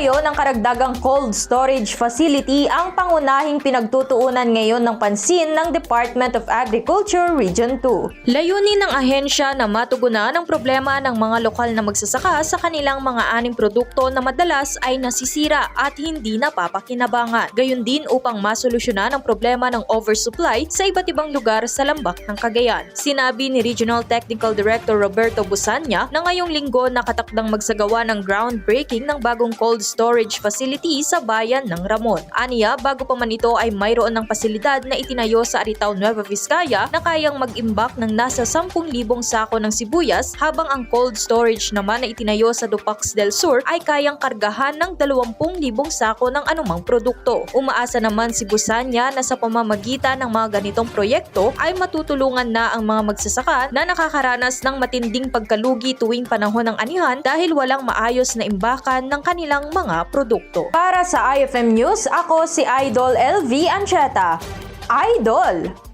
Pagtatayo ng karagdagang cold storage facility ang pangunahing pinagtutuunan ngayon ng pansin ng Department of Agriculture Region 2. Layunin ng ahensya na matugunan ang problema ng mga lokal na magsasaka sa kanilang mga aning produkto na madalas ay nasisira at hindi napapakinabangan. Gayon din upang masolusyonan ang problema ng oversupply sa iba't ibang lugar sa lambak ng Cagayan. Sinabi ni Regional Technical Director Roberto Busanya na ngayong linggo nakatakdang magsagawa ng groundbreaking ng bagong cold storage facility sa bayan ng Ramon. Aniya, bago pa man ito ay mayroon ng pasilidad na itinayo sa Aritao Nueva Vizcaya na kayang mag-imbak ng nasa 10,000 sako ng sibuyas habang ang cold storage naman na itinayo sa Dupax del Sur ay kayang kargahan ng 20,000 sako ng anumang produkto. Umaasa naman si Busanya na sa pamamagitan ng mga ganitong proyekto ay matutulungan na ang mga magsasaka na nakakaranas ng matinding pagkalugi tuwing panahon ng anihan dahil walang maayos na imbakan ng kanilang mga produkto. Para sa IFM News, ako si Idol LV Ancheta. Idol!